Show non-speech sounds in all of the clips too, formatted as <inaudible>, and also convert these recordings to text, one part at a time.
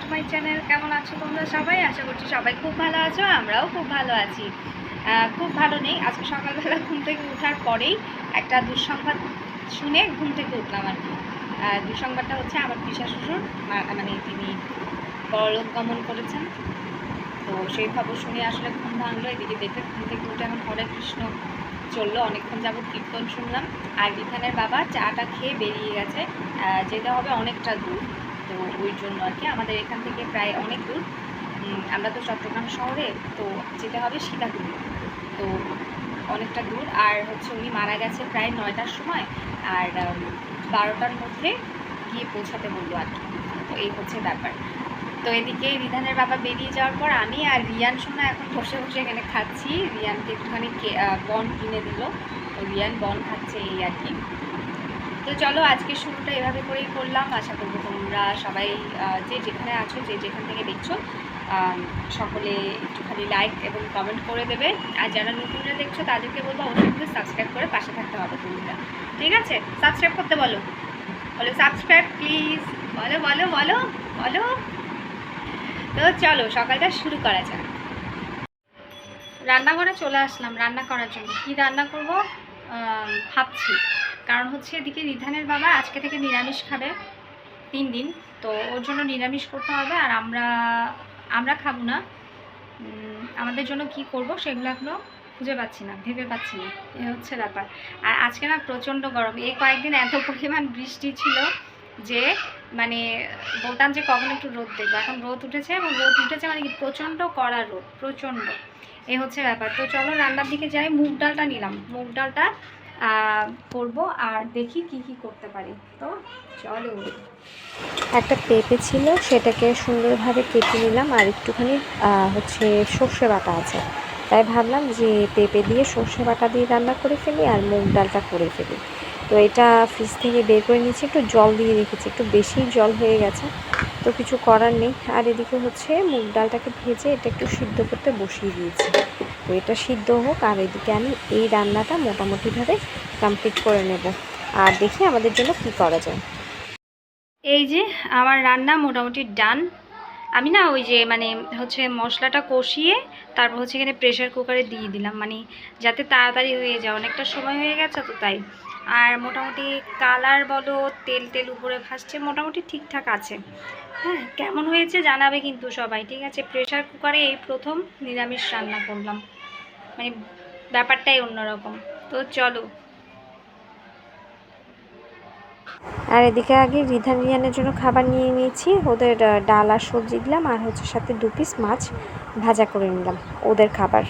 Channel কেমন আছো তোমরা সবাই? আশা করছি সবাই খুব ভালো আছো, আমরাও খুব ভালো আছি। খুব ভালো নেই, আজকে সকালবেলা <laughs> ঘুম থেকে ওঠার পরেই একটা দুঃসংবাদ শুনে ঘুম থেকে উঠলাম আর কি। দুঃসংবাদটা হচ্ছে আমার পিসা শ্বশুর মানে তিনি পরলোক গমন করেছেন। তো সেই খবর শুনে আসলে ঘুম ভাঙলো, এদিকে দেখে ঘুম থেকে উঠে এখন হরে কৃষ্ণ চলল, অনেকক্ষণ যাবত কীর্তন শুনলাম। আর বিধানের বাবা চাটা খেয়ে বেরিয়ে গেছে যেতে হবে অনেকটা দূর। তো ওই জন্য আর কি, আমাদের এখান থেকে প্রায় অনেক দূর। আমরা তো চট্টগ্রাম শহরে, তো যেতে হবে সীতাকুণ্ডে। তো অনেকটা দূর। আর হচ্ছে উনি মারা গেছে প্রায় নয়টার সময়, আর বারোটার মধ্যে গিয়ে পৌঁছাতে বলল আর কি। তো এই হচ্ছে ব্যাপার। তো এদিকে রিধানের বাবা বেরিয়ে যাওয়ার পর আমি আর রিয়ান সোনা এখন বসে বসে এখানে খাচ্ছি। রিয়ানকে একটুখানি বন কিনে দিল। তো রিয়ান বন খাচ্ছে এই আর কি। তো চলো আজকে শুরুটা এভাবে করেই করলাম। আশা করব তোমরা সবাই যে যেখানে আছো, যে যেখান থেকে দেখছ সকলে একটুখানি লাইক এবং কমেন্ট করে দেবে। আর যারা নতুনরা দেখছ, তাদেরকে বলব অবশ্যই কিন্তু সাবস্ক্রাইব করে পাশে থাকতে হবে তোমরা। ঠিক আছে? সাবস্ক্রাইব করতে বলো। বলো সাবস্ক্রাইব প্লিজ বলো বলো বলো বলো। তো চলো, সকালটা শুরু করা যাক। রান্নাঘরে চলে আসলাম, রান্না করার জন্য। কি রান্না করব? ভাবছি। কারণ হচ্ছে এদিকে রিধানের বাবা আজকে থেকে নিরামিষ খাবে। তিন দিন। তো ওর জন্য নিরামিষ করতে হবে আর আমরা আমরা খাব না। আমাদের জন্য কি করব সেগুলো এখনও খুঁজে পাচ্ছি না, ভেবে পাচ্ছি না। এ হচ্ছে ব্যাপার। আর আজকে না প্রচণ্ড গরম। এই কয়েকদিন এত পরিমাণ বৃষ্টি ছিল যে মানে বলতাম যে কখন একটু রোদ দেখব। এখন রোদ উঠেছে এবং রোদ উঠেছে মানে কি প্রচণ্ড কড়া রোদ, প্রচণ্ড। এই হচ্ছে ব্যাপার। তো চলো রান্নার দিকে যাই। মুগ ডালটা নিলাম। মুগ ডালটা করব আর দেখি কি কি করতে পারি। তো চলো। একটা পেঁপে ছিল, সেটাকে সুন্দরভাবে কেটে নিলাম আর একটুখানি হচ্ছে সর্ষে বাটা আছে। তাই ভাবলাম যে পেঁপে দিয়ে সর্ষে বাটা দিয়ে রান্না করে ফেলি আর মুগ ডালটা করে ফেলি। তো এটা ফ্রিজ থেকে বের করে নিয়েছি, একটু জল দিয়ে রেখেছি, একটু বেশি জল হয়ে গেছে। তো কিছু করার নেই। আর এদিকে হচ্ছে মুগ ডালটাকে ভেজে এটা একটু সিদ্ধ করতে বসিয়ে দিয়েছি। তো এটা সিদ্ধ হোক, আর এদিকে আমি এই রান্নাটা মোটামুটিভাবে কমপ্লিট করে নেব। আর দেখি আমাদের জন্য কি করা যায়। এই যে আমার রান্না মোটামুটি ডান আমি না ওই যে মানে হচ্ছে মশলাটা কষিয়ে তারপর হচ্ছে এখানে প্রেশার কুকারে দিয়ে দিলাম। মানে যাতে তাড়াতাড়ি হয়ে যায়। অনেকটা সময় হয়ে গেছে তো তাই। আর মোটামুটি কালার বলো তেল তেল উপরে ভাসছে মোটামুটি ঠিকঠাক আছে। হ্যাঁ কেমন হয়েছে জানাবে কিন্তু সবাই ঠিক আছে? প্রেশার কুকারে এই প্রথম নিরামিষ রান্না করলাম। মানে ব্যাপারটাই অন্যরকম। তো চলো। আর এদিকে আগে রিধান রিয়ানের জন্য খাবার নিয়ে নিয়েছি। ওদের ডাল আর সবজি দিলাম আর হচ্ছে সাথে দু পিস মাছ ভাজা করে নিলাম ওদের খাবার।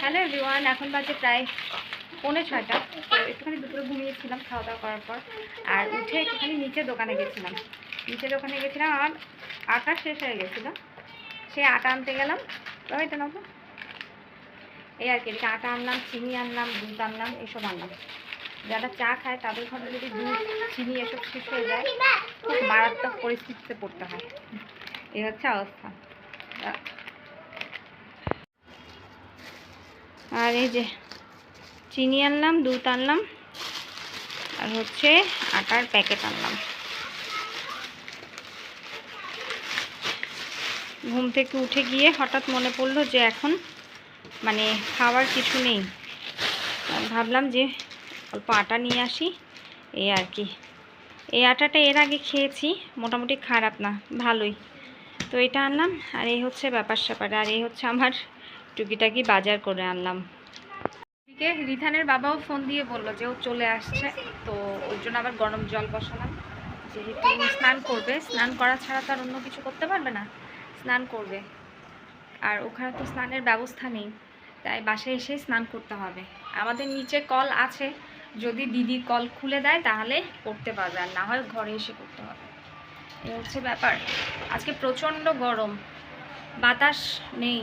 হ্যালো এভরিওয়ান এখন বাজে প্রায় পৌনে ছয়টা। তো একটুখানি দুপুরে ঘুমিয়েছিলাম খাওয়া দাওয়া করার পর। আর উঠে একটুখানি নিচে দোকানে গেছিলাম। নিচে দোকানে গেছিলাম, আমার আটা শেষ হয়ে গেছিল। সেই আটা আনতে গেলাম। তবে তো। নেব এই আর কি, এদিকে আটা আনলাম, চিনি আনলাম, দুধ আনলাম, এসব আনলাম। যারা চা খায়, তাদের ঘরে যদি দুধ, চিনি এসব শেষ হয়ে যায়, খুব মারাত্মক পরিস্থিতিতে পড়তে হয়। এই হচ্ছে অবস্থা। আর এই যে চিনি আনলাম, দুধ আনলাম, আর হচ্ছে আটার প্যাকেট আনলাম। ঘুম থেকে উঠে গিয়ে হঠাৎ মনে পড়ল যে এখন মানে খাওয়ার কিছু নেই। ভাবলাম যে অল্প আটা নিয়ে আসি, এই আর কি। এই আটাটা এর আগে খেয়েছি, মোটামুটি খারাপ না, ভালোই। তো এটা আনলাম, আর এই হচ্ছে ব্যাপার স্যাপার আর এই হচ্ছে আমার টুকিটাকি বাজার করে আনলাম। এদিকে রিধানের বাবাও ফোন দিয়ে বলল যে ও চলে আসছে, তো ওর জন্য আবার গরম জল বসালাম। যেহেতু স্নান করবে, স্নান করা ছাড়া তো আর অন্য কিছু করতে পারবে না, স্নান করবে। আর ওখানে তো স্নানের ব্যবস্থা নেই, তাই বাসায় এসে স্নান করতে হবে। আমাদের নিচে কল আছে, যদি দিদি কল খুলে দেয় তাহলে করতে পারবে, আর না হয় ঘরে এসে করতে হবে। এই হচ্ছে ব্যাপার। আজকে প্রচণ্ড গরম, বাতাস নেই।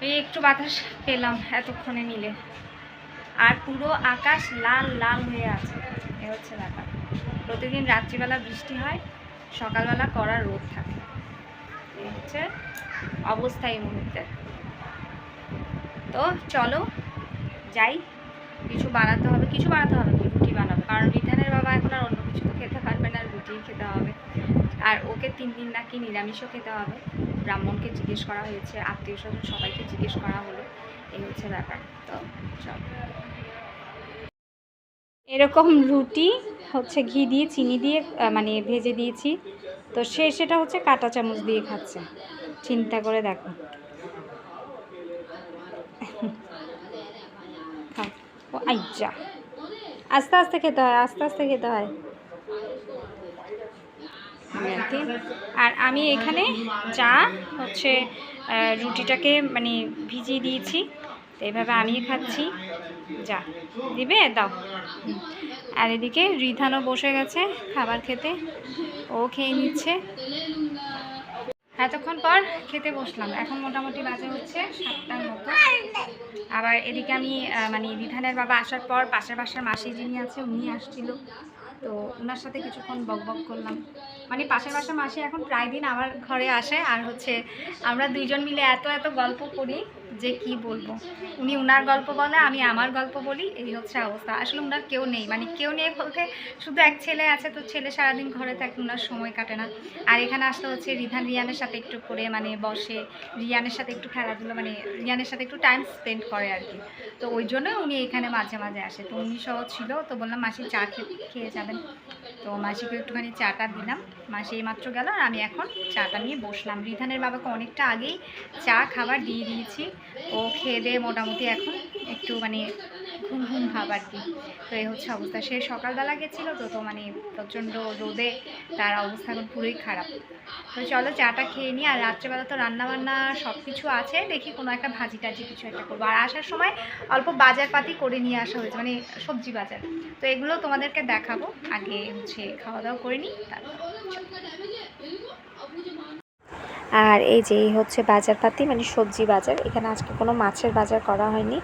এই একটু বাতাস পেলাম এতক্ষণে নিলে আর পুরো আকাশ লাল লাল হয়ে আছে। এ হচ্ছে ব্যাপার। প্রতিদিন রাত্রিবেলা বৃষ্টি হয়, সকালবেলা কড়া রোদ থাকে। এই হচ্ছে অবস্থা এই মুহূর্তে। তো চলো, যাই। কিছু বানাতে হবে, কিছু বানাতে হবে কি রুটি বানাবো। কারণ বিধানের বাবা এখন আর অন্য কিছু তো খেতে পারবে না রুটিই খেতে হবে। আর ওকে তিন দিন নাকি নিরামিষও খেতে হবে। ব্রাহ্মণকে জিজ্ঞেস করা হয়েছে, আত্মীয় স্বজন সবাইকে জিজ্ঞেস করা হলো, এই হচ্ছে ব্যাপার। তো চল। এরকম রুটি, হচ্ছে ঘি দিয়ে, চিনি দিয়ে মানে ভেজে দিয়েছি। তো সে, সেটা হচ্ছে কাঁটা চামচ দিয়ে খাচ্ছে। চিন্তা করে দেখো। আইজা। আস্তে আস্তে খেতে হয়, আস্তে আস্তে খেতে হয়। এই আর। আর আমি এখানে চা, হচ্ছে রুটিটাকে মানে ভিজিয়ে দিয়েছি। তো এইভাবে আমি খাচ্ছি। যা, দিবে? দাও। আর এদিকে রিধানও বসে গেছে খাবার খেতে। ও খেয়ে নিচ্ছে। এতক্ষণ পর খেতে বসলাম। এখন মোটামুটি বাজে হচ্ছে সাতটার মতো। আবার এদিকে আমি মানে রিধানের বাবা আসার পর পাশের বাসার মাসি যিনি আছে, উনি আসছিল। তো ওনার সাথে কিছুক্ষণ বক বক করলাম। মানে পাশের বাসার মাসি এখন প্রায় দিন আমার ঘরে আসে। আর হচ্ছে আমরা দুইজন মিলে এত এত গল্প করি। যে কি বলব? উনি উনার গল্প বলে, আমি আমার গল্প বলি, এই হচ্ছে অবস্থা। আসলে উনার কেউ নেই মানে কেউ নেই বলতে শুধু এক ছেলে আছে, তো ছেলে সারাদিন ঘরে থাকে, উনার সময় কাটে না। আর এখানে আসলে হচ্ছে রিধান রিয়ানের সাথে একটু করে মানে বসে, রিয়ানের সাথে একটু খেলাধুলো মানে রিয়ানের সাথে একটু টাইম স্পেন্ড করে আর কি। তো ওই জন্য উনি এখানে মাঝে মাঝে আসে। তো উনি সহ ছিল, তো বললাম, মাসি চা খেয়ে খেয়ে যাবেন। তো মাসিকে একটুখানি চাটা দিলাম। মাসি এইমাত্র গেল, আর আমি এখন চাটা নিয়ে বসলাম। রিধানের বাবাকে অনেকটা আগেই চা, খাবার দিয়ে দিয়েছি। ও খেয়ে দিয়ে মোটামুটি এখন একটু মানে ঘুম ঘুম ভাব আর কি। তো এই হচ্ছে অবস্থা। সে সকালবেলা গেছিল তো তো মানে প্রচণ্ড রোদে তার অবস্থা এখন পুরোই খারাপ। তো চলো চাটা খেয়ে নিই আর রাত্রেবেলা তো রান্নাবান্না সব কিছু আছে। দেখি কোনো একটা ভাজি টাজি কিছু একটা করব। আর আসার সময় অল্প বাজারপাতি করে নিয়ে আসা হয়েছে মানে সবজি বাজার। তো এগুলো তোমাদেরকে দেখাবো। আগে হচ্ছে খাওয়া দাওয়া করে নিই, তারপর আর এই যে হচ্ছে হচ্ছে বাজারপাতি মানে সবজি বাজার, এখানে আজকে কোনো মাছের বাজার করা হয়নি।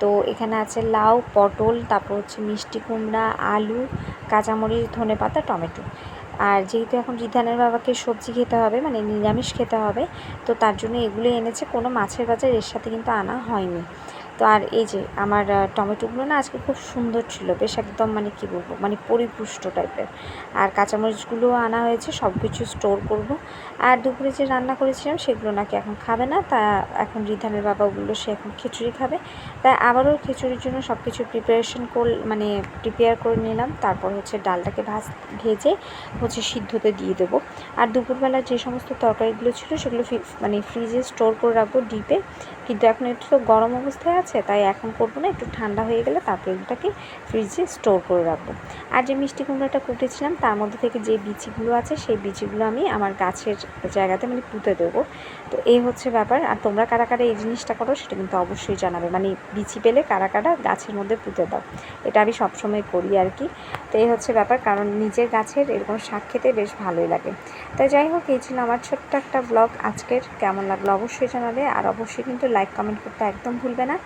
তো এখানে আছে লাউ, পটল, তারপর হচ্ছে মিষ্টি কুমড়া, আলু, কাঁচামরিচ, ধনে পাতা, টমেটো। আর যেহেতু এখন রিধানের বাবাকে সবজি খেতে হবে মানে নিরামিষ খেতে হবে, তো তার জন্য এগুলো এনেছে, কোনো মাছের বাজার এর সাথে কিন্তু আনা হয়নি। তো আর এই যে আমার টমেটোগুলো না আজকে খুব সুন্দর ছিল, বেশ একদম মানে কি বলব মানে পরিপুষ্ট টাইপের। আর কাঁচামরিচগুলো আনা হয়েছে সব কিছু স্টোর করব। আর দুপুরে যে রান্না করেছিলাম সেগুলো নাকি এখন খাবে না, তা এখন রিধানের বাবা বলল সে এখন খিচুড়ি খাবে। তাই আবারও খিচুড়ির জন্য সব কিছু প্রিপারেশন কর মানে প্রিপেয়ার করে নিলাম। তারপর হচ্ছে ডালটাকে ভাজ, ভেজে হচ্ছে সিদ্ধতে দিয়ে দেবো। আর দুপুরবেলা যে সমস্ত তরকারিগুলো ছিল সেগুলো মানে ফ্রিজে স্টোর করে রাখব ডিপে কিন্তু এখন একটু তো গরম অবস্থায় আছে, তাই এখন করব না, একটু ঠান্ডা হয়ে গেলে তারপর এগুলোকে ফ্রিজে স্টোর করে রাখব। আর যে মিষ্টি কুমড়োটা কুটেছিলাম, তার মধ্যে থেকে যে বিচিগুলো আছে, সেই বিচিগুলো আমি আমার গাছের জায়গাতে মানে পুঁতে দেবো। তো এই হচ্ছে ব্যাপার। আর তোমরা কারা কারা এই জিনিসটা করো, সেটা কিন্তু অবশ্যই জানাবে। মানে বিচি পেলে কারা কারা গাছের মধ্যে পুঁতে দাও, এটা আমি সবসময় করি আর কি। তো এই হচ্ছে ব্যাপার, কারণ নিজের গাছের এরকম শাক খেতে বেশ ভালোই লাগে। তাই যাই হোক, এই ছিল আমার ছোট্ট একটা ব্লগ। আজকের কেমন লাগল অবশ্যই জানাবে, আর অবশ্যই কিন্তু লাইক, কমেন্ট করতে একদম ভুলবে না।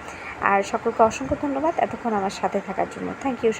আর সকলকে অসংখ্য ধন্যবাদ এতক্ষণ আমার সাথে থাকার জন্য। থ্যাংক ইউ সব